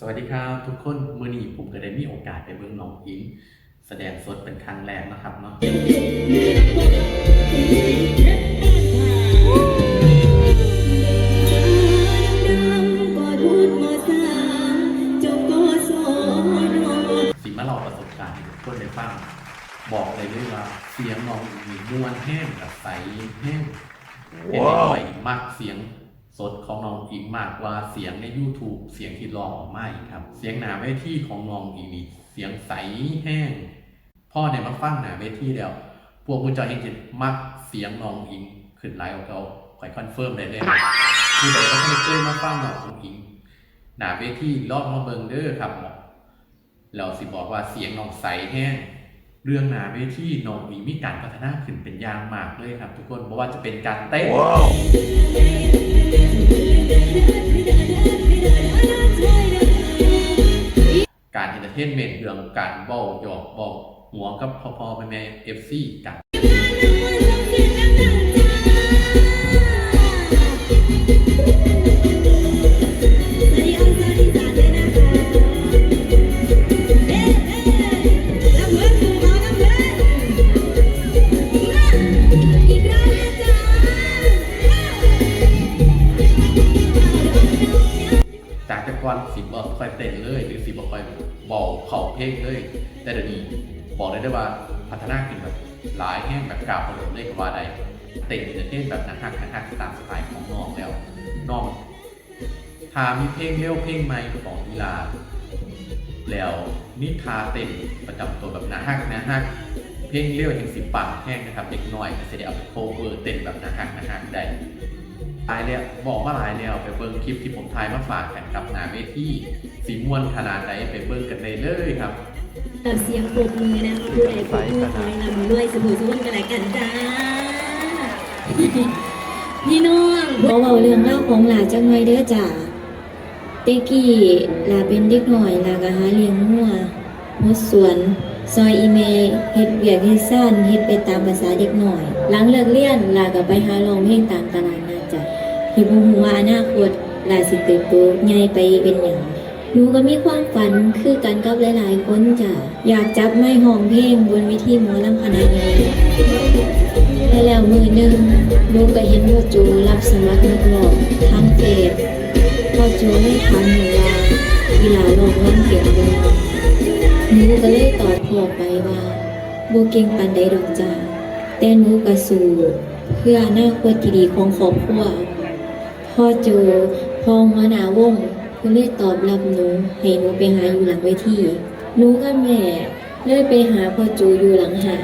สวัสดีครับทุกคนมือนี้ผมก็ได้มีโอกาสไปเบิ่งน้องอิง แสดงสดเป็นครั้งแรกนะครับเนาะสิมาเล่าประสบการณ์ให้ทุกคนได้ฟังบอกเลยด้วยว่าเสียงน้องอิงนี่ม่วนแห้งกับใสแห้งเป็นหน่อยมากเสียง สดของน้องอิงมากกว่าเสียงใน YouTube เสียงที่ร้องออกมาอีกครับ เสียงหนาเวทีของน้องอิงนี่เสียงใสแห้งพ่อเนี่ยมาฟังหนาเวทีแล้ว พวกคุณจอเองจะมักเสียงน้องอิงขึ้นไลน์ของเขาคอยคอนเฟิร์มได้เลยคือแต่ก็ไม่เคยมาฟังน้องอิงหนาเวทีลองมาเบิงเด้อครับหมอเราสิบอกว่าเสียงน้องใสแห้ง เรื่องหนาเวทีน้องอิงมีการพัฒนาขึ้นเป็นอย่างมากเลยครับ ทุกคนเพราะว่าจะเป็นการเต้น การเอนเตอร์เทนเมนต์เรื่องการเบ้าหยอกเบ้าหัวกับพ่อพ่อแม่แม่เอฟซีกัน บอกเข่าเพลงเลย แต่เดี๋ยวนี้บอกเลยได้ว่าพัฒนาขึ้นแบบหลายแห่งแบบกราบคนเลยกว่าได้เต้นเต้นแบบหนักหักหนักหักตามสไตล์ของน้องแล้วน้องถามีเพลงเร็วเพลงใหม่ของกีฬาแล้วนิทาเต้นประจำตัวแบบหนาหักหนาหักเพลงเร็วแห่งสิบปังแห้งนะครับเด็กน้อยก็จะได้เอาไปโคเวอร์เต้นแบบหนาหักหนาหักได้ หลายแล้วบอกว่าหลายแล้วไปเบิ่งคลิปที่ผมถ่ายมาฝากกันกับหนาเวทีสีม่วนขนาดไหนไปเบิ่งกันเลยเลยครับกับเสียงปรบมือนะคะผู้ใดปรบมือขอให้นำด้วยสมุนสมุนกันแล้วกันจ้าพี่น้องบอเบาเรื่องเล่าของหลาจังไว้เด้อจ้าเตกี้หลาเป็นเด็กหน่อยหลาก็หาเลี้ยงงัวหดสวน ซอยอีเมเฮ็ดเวียกเฮ็ดซ่านเฮ็ดไปตามภาษาเด็กหน่อย หลังเลิกเรียนหลาก็ไปหาร้องเพลงตามตลาด ที่บ่ฮู้ว่าอนาคตหลาสิเติบโตใหญ่ไปเป็นหยังหนูก็มีความฝันคือกันกับหลายๆคนจ้ะอยากจับไม้ห้องเพลงบนวิธีหมอลำคณะนี้และแล้วมือหนึ่งหนูก็เห็นว่าจูรับสมัครนักร้องทางเฟซพ่อจูได้ถามหนูว่าเวลาลองร้องเก่งบ่หนูก็เลยตอบพ่อไปว่าโบเก่งปานใดดอกจ้ะแต่หนูก็สู้เพื่ออนาคตที่ดีของครอบครัว พ่อโจพ่อหัวหน้าวงเพิ่นเลยตอบรับหนูให้หนูไปหาอยู่หลังเวทีหนูกับแม่เลยไปหาพ่อโจอยู่หลังหา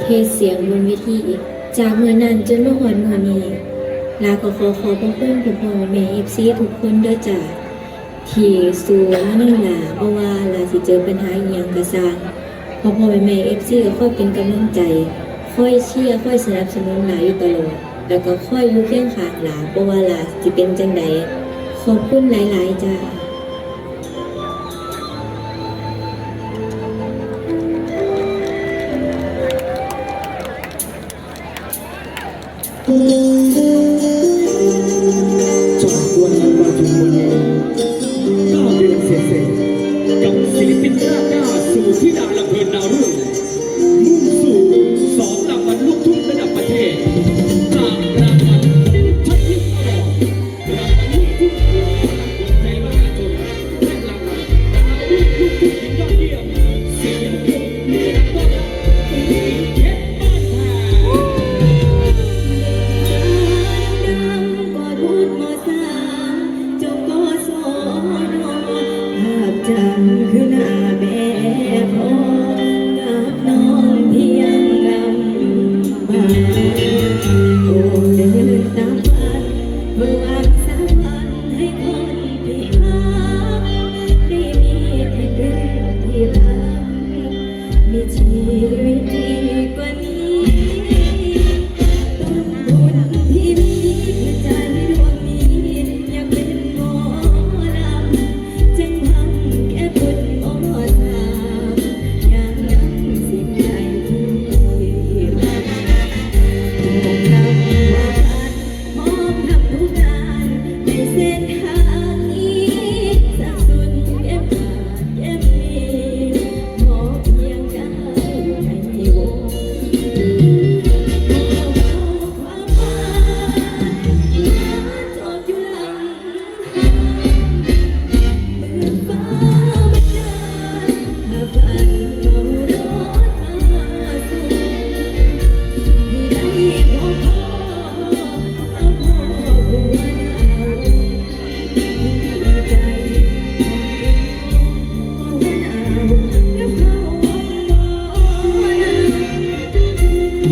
เทศเสียงบนเวทีจากเมื่อนั้นจนมาหอนมื้อนี้ลาก็ขอขอบพระคุณพ่อพ่อแม่ FC ทุกคนเด้อจ้ะที่สู้มานั่นล่ะเพราะว่าลาสิเจอปัญหาอีหยังก็สร้างพ่อพ่อแม่แม่ FC ก็ค่อยเป็นกำลังใจ ค่อยเชียร์ค่อยสนับสนุนหลาอยู่ตลอด แล้วก็คอยอยู่เคียงข้างหลาเพราะว่าหลาสิเป็นจังใดขอบคุณหลายๆจ้าจา จ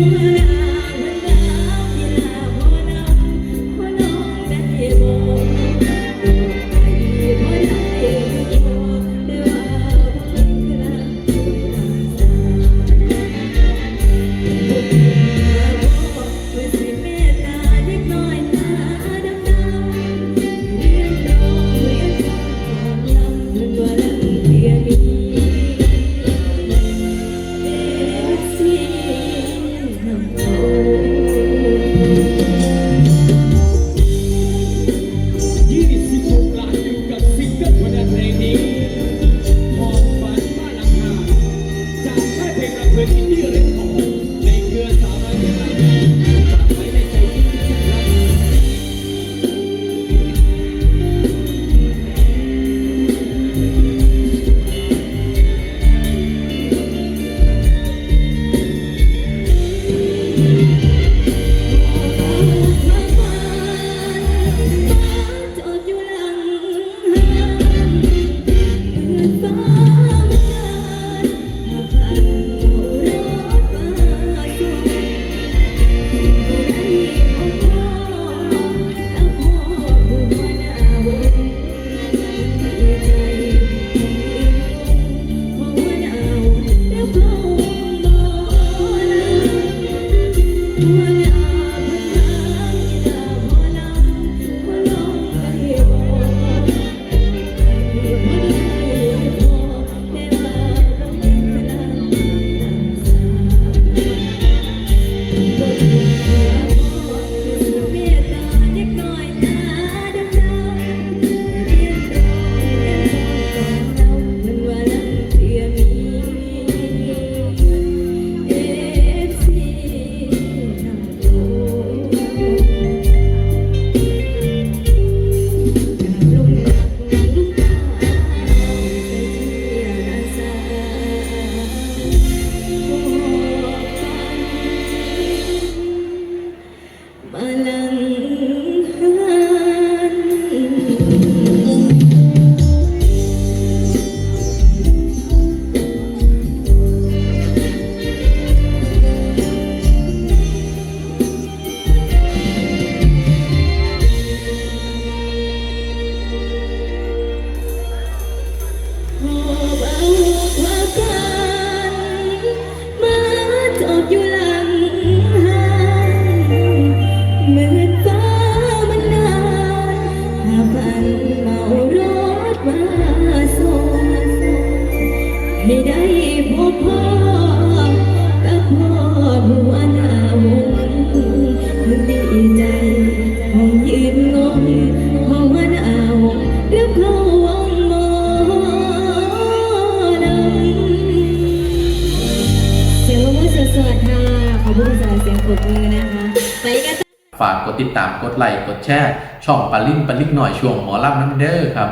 Yeah. ฝากกดติดตามกดไลค์กดแชร์ช่องปาลิ่นปาลิ่นหน่อยช่วงหมอลำน้ำเด้อครับ